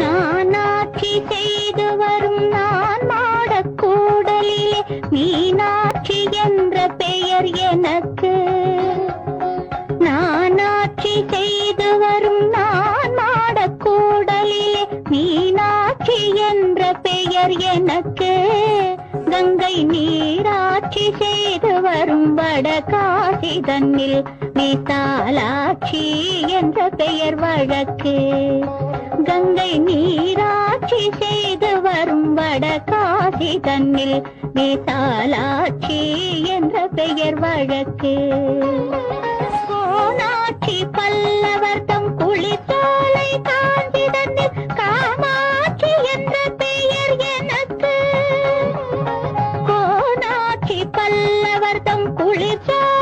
நான் ஆட்சி செய்து வரும் நான் மாடக்கூடலிலே மீனாட்சி என்ற பெயர் எனக்கு. நான் ஆட்சி செய்து வரும் நான் மாடக்கூடலிலே மீனாட்சி என்ற பெயர் எனக்கு. கங்கை நீராட்சி செய்து வரும் வடகாசி தன்னில் நீத்தாலாட்சி என்ற பெயர் வழக்கு. கங்கை நீராட்சி செய்து வரும் வடகாசி தன்னில் விசாலாட்சி என்ற பெயர் வழக்கு. கோனாட்சி பல்லவர் தம் குளித்தாலை காஞ்சி தன்னில் காமாட்சி என்ற பெயர் எனக்கு. கோனாட்சி பல்லவர் தம் குளிர்ச்சோலை